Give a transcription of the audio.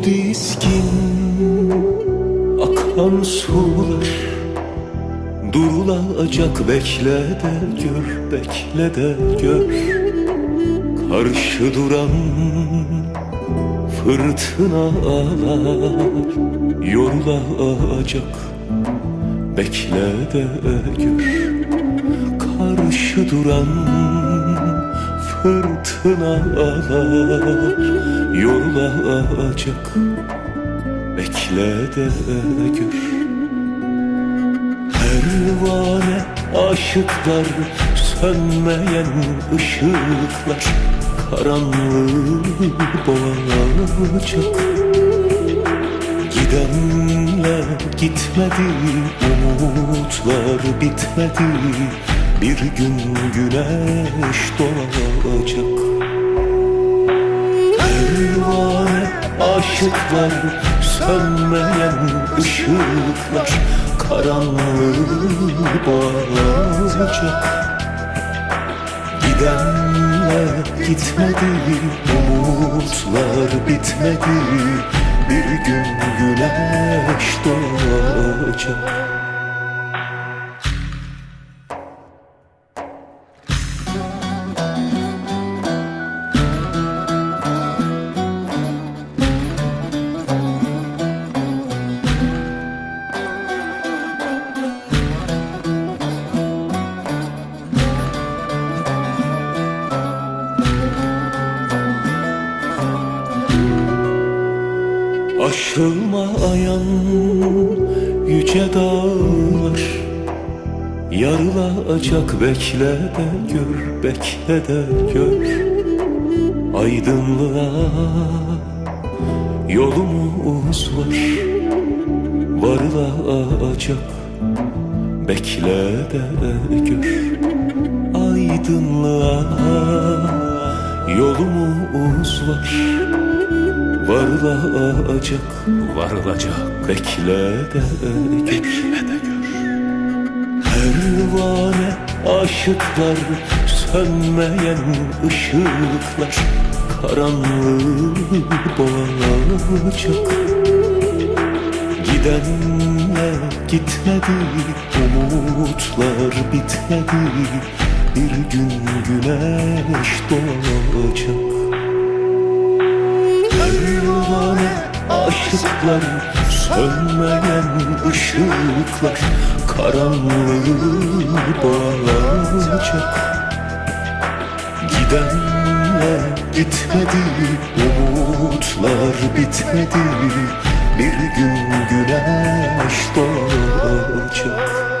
diskin akan sular. Durulacak bekle de gör, bekle de gör. Karşı duran fırtınalar Yorulacak bekle de gör. Karşı duran fırtınalar Yorulacak bekle de gör Pervane aşıklar Sönmeyen ışıklar. Karanlığı boğacak. Gidenler gitmedi Umutlar bitmedi. Bir gün güneş doğacak Pervane aşıklar Sönmeyen ışıklar Karanlığı boğacak Gidenler gitmedi Umutlar bitmedi Bir gün güneş doğacak Aşılmayan yüce dağlar Yarılacak bekle de gör, bekle de gör. Aydınlığa yolumuz var Varılacak bekle de gör. Aydınlığa yolumuz var Varılacak Varılacak Bekle de gör. Bekle de gör. Pervane aşıklar Sönmeyen ışıklar Karanlığı boğacak Gidenler gitmedi Umutlar bitmedi Bir gün güneş doğacak Pervane aşıklar Sönmeyen ışıklar Karanlığı boğacak Gidenler gitmedi Umutlar bitmedi Bir gün güneş doğacak